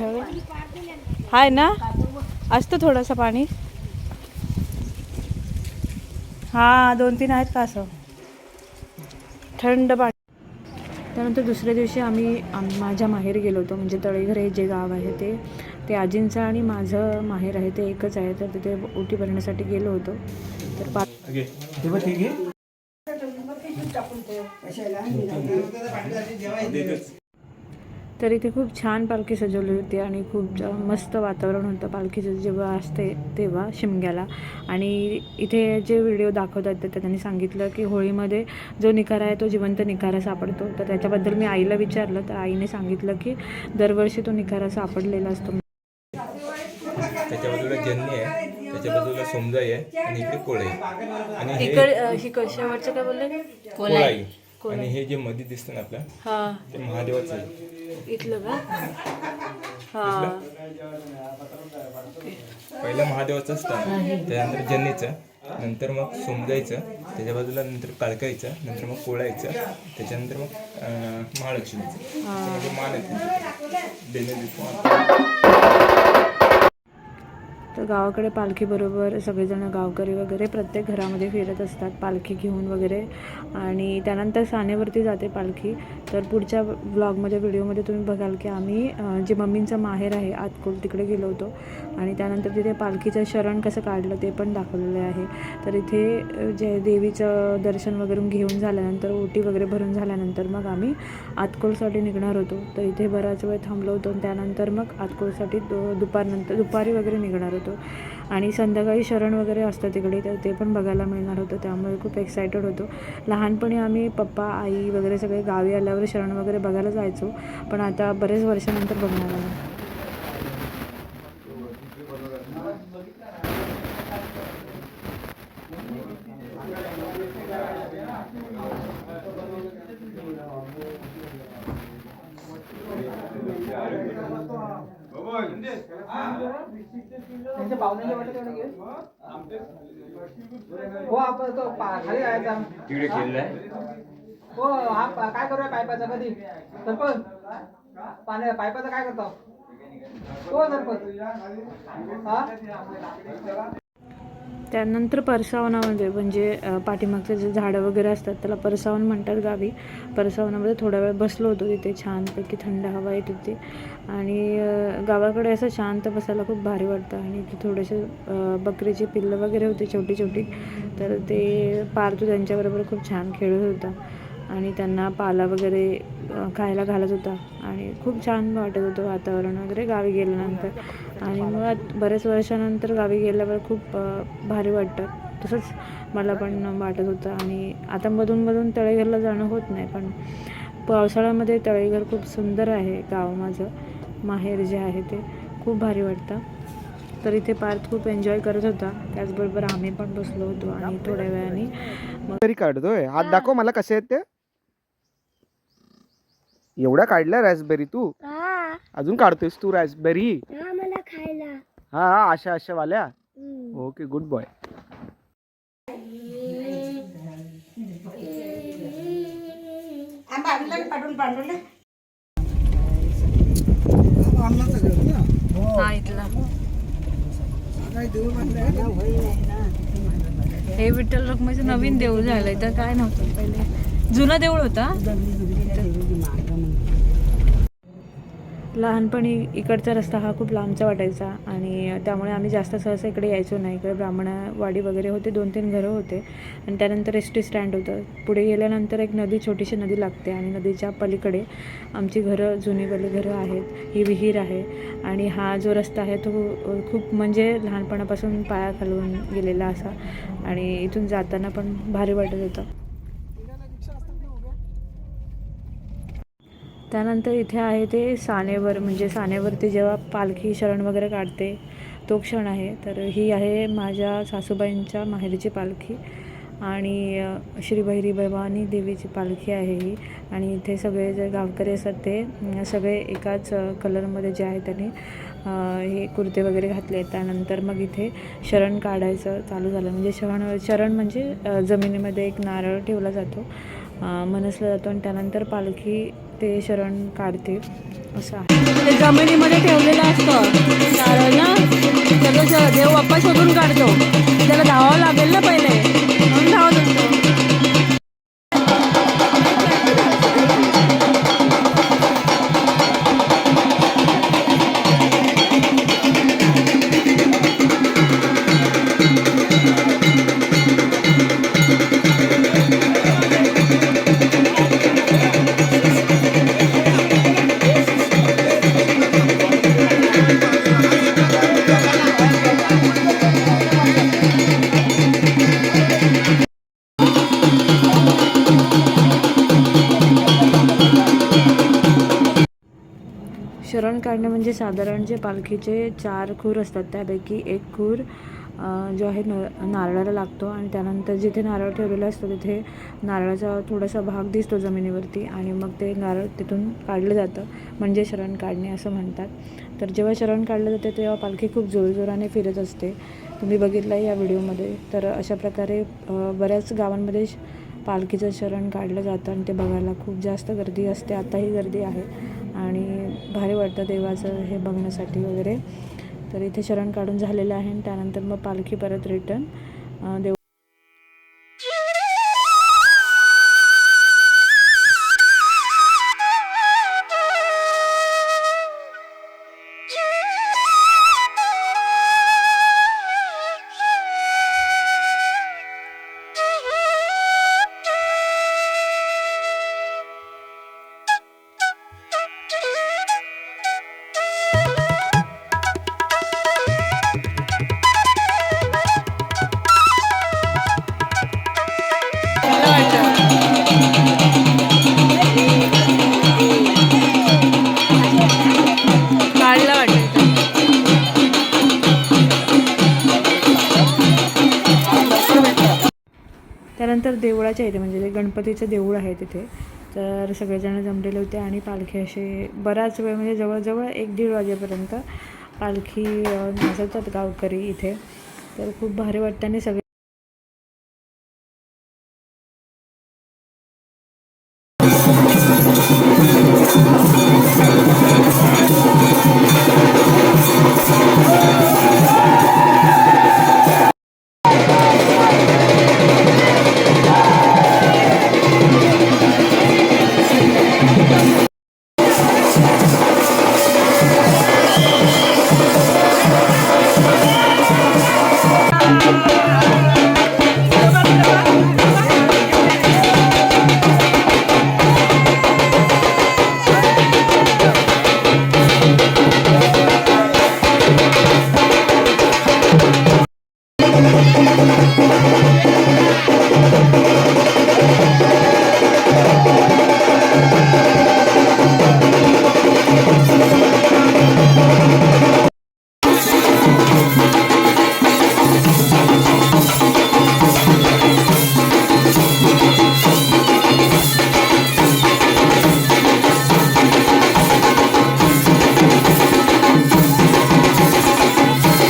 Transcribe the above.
ठेव हाय ना? असतं थोडंसं पाणी. हा दोन तीन आहेत का असं? थंड पाणी. त्यानंतर दुसऱ्या दिवशी आम्ही आम माझ्या माहेर गेलो होतो. म्हणजे तळेघर हे जे गाव आहे ते ते आजींचं आणि माझं माहेर आहे ते एकच आहे. तर तिथे ओटी भरण्यासाठी गेलो होतो. तर पा तर इथे खूप छान पालखी सजवली होती आणि खूप मस्त वातावरण होतं पालखीचं जेव्हा असते तेव्हा शिमग्याला. आणि इथे जे व्हिडिओ दाखवतात तर त्यांनी सांगितलं की होळीमध्ये जो निकारा आहे तो जिवंत निकारा सापडतो. तर त्याच्याबद्दल मी आईला विचारलं तर आईने सांगितलं की दरवर्षी तो निकारा सापडलेला असतो. त्याच्या बाजूला जन्नी आहे. त्याच्या बाजूला सोमजाई आहे. आणि इकडे कोळाई आणि इकड ही कशावरचं काय बोलले? कोळाई. आणि हे जे मध्ये दिसतं ना आपलं हा. ते महादेवाचं आहे. इथलं का? हा. पहिलं महादेवाचं असतं त्यानंतर जन्नीचं नंतर मग सोमजाईचं त्याच्या बाजूला नंतर काळकाईचं नंतर मग कोळायचं त्याच्यानंतर मग महालक्ष्मीचं. म्हणजे देतो तर गावाकडे पालखीबरोबर सगळेजण गावकरी वगैरे प्रत्येक घरामध्ये फिरत असतात पालखी घेऊन वगैरे. आणि त्यानंतर सानेवरती जाते पालखी. तर पुढच्या ब्लॉगमध्ये व्हिडिओमध्ये तुम्ही बघाल की आम्ही जे मम्मींचं माहेर आहे आतकोल तिकडे गेलो होतो. आणि त्यानंतर तिथे पालखीचं शरण कसं काढलं ते पण दाखवलेलं आहे. तर इथे जे देवीचं दर्शन वगैरे घेऊन झाल्यानंतर ओटी वगैरे भरून झाल्यानंतर मग आम्ही आतकोलसाठी निघणार होतो. तर इथे बराच वेळ थांबलो होतो आणि त्यानंतर मग आतकोलसाठी दुपारनंतर दुपारी वगैरे निघणार होतो. आणि संध्याकाळी शरण वगैरे असतं तिकडे तर ते पण बघायला मिळणार होतं. त्यामुळे खूप एक्सायटेड होतो. लहानपणी आम्ही पप्पा आई वगैरे सगळे गावी आल्यावर शरण वगैरे बघायला जायचो. पण आता बरेच वर्षानंतर बघणार आलो वाटत घे. हो आपण तो पा- खाली राहायचा तिकडे आहे. हो हा पा- काय करूया पायपाचा कधी? सरपंच? पाण्या पायपाचं काय करतो? हो सरपंच? हा? त्यानंतर परसावनामध्ये म्हणजे, म्हणजे पाठीमागचं पाठीमागचे जे झाडं वगैरे असतात त्याला परसावन म्हणतात गावी. परसावनामध्ये थोडा वेळ बसलो होतो तिथे छानपैकी थंड हवा येत होती. आणि गावाकडे असं शांत बसायला खूप भारी वाटतं. आणि ते थोडेसे बकरीचे बकरीची पिल्लं वगैरे होती छोटी छोटी तर ते पार्थू त्यांच्याबरोबर खूप छान खेळत होता. आणि त्यांना पाला वगैरे खायला घालत होता. आणि खूप छान वाटत होतं वातावरण वगैरे गावी गेल्यानंतर. आणि मुळात बऱ्याच वर्षानंतर गावी गेल्यावर खूप भारी वाटतं. तसंच मला पण वाटत होतं. आणि आता मधूनमधून तळेघरला जाणं होत नाही पण पावसाळ्यामध्ये तळेघर खूप सुंदर आहे गाव माझं. माहेर जे आहे ते खूप भारी वाटतं. तर इथे पार्थ खूप एन्जॉय करत होता. त्याचबरोबर आम्ही पण बसलो होतो आणि थोड्या वेळाने तरी काढतोय. हात दाखव मला कसे आहेत ते. एवढ्या काढल्या रासबेरी तू? हा. अजून काढतोयस तू रासबेरी हा मला खायला. हा हा अशा अशा वाल्या. ओके गुड बॉय हा हे विठ्ठल रखुमाईचं नवीन देऊळ झालंय तर काय नव्हतं पहिले. जुना देऊळ होता लहानपणी इकडचा रस्ता हा खूप लांबचा वाटायचा आणि त्यामुळे आम्ही जास्त सहसा इकडे यायचो नाही. इकडे ब्राह्मणवाडी वगैरे होते दोन तीन घरं होते. आणि त्यानंतर एस टी स्टँड होतं. पुढे गेल्यानंतर एक नदी छोटीशी नदी लागते आणि नदीच्या पलीकडे आमची घरं जुनीवाली घरं आहेत. ही विहीर आहे आणि हा जो रस्ता आहे तो खूप म्हणजे लहानपणापासून पाया खालून गेलेला असा आणि इथून जाताना पण भारी वाटत होतं. त्यानंतर इथे आहे ते सानेवर म्हणजे सानेवरती जेव्हा पालखी शरण वगैरे काढते तो क्षण आहे. तर ही आहे माझ्या सासूबाईंच्या माहेरीची पालखी आणि श्री भैरी भवानी देवीची पालखी आहे ही. आणि इथे सगळे जे गावकरी असतात ते सगळे एकाच कलरमध्ये जे आहे त्यांनी हे कुर्ते वगैरे घातले. त्यानंतर मग इथे शरण काढायचं चालू झालं. म्हणजे शरण शरण म्हणजे जमिनीमध्ये एक नारळ ठेवला जातो मनसला जातो आणि त्यानंतर पालखी ते शरण काढते असं आहे. ते जमिनीमध्ये ठेवलेलं असतं. कारण ना त्याचं देव बाप्पा शोधून काढतो. त्याला धावावं लागेल ना पहिले. म्हणून धावत असतो काढणे म्हणजे साधारण जे पालखीचे चार खूर असतात त्यापैकी एक खूर जो आहे न नारळाला लागतो आणि त्यानंतर जिथे नारळ ठेवलेला असतो तिथे नारळाचा थोडासा भाग दिसतो जमिनीवरती आणि मग ते नारळ तिथून काढलं जातं. म्हणजे शरण काढणे असं म्हणतात. तर जेव्हा शरण काढलं जाते तेव्हा पालखी खूप जोरजोराने फिरत असते. तुम्ही बघितलं या व्हिडिओमध्ये. तर अशा प्रकारे बऱ्याच गावांमध्ये श- पालखीचं शरण काढलं जातं आणि ते बघायला खूप जास्त गर्दी असते. आताही गर्दी आहे. आणि भारी वाटतं देवाचं हे बघण्यासाठी वगैरे. तर इथे शरण काढून झालेलं आहे आणि त्यानंतर मग पालखी परत रिटर्न देव तर देवळाच्या इथे म्हणजे ते गणपतीचं देऊळ आहे तिथे तर सगळेजण जमलेले होते आणि पालखी असे बराच वेळ म्हणजे जवळजवळ एक दीड वाजेपर्यंत पालखी नाचवतात गावकरी इथे. तर खूप भारी वाटतं आणि सगळे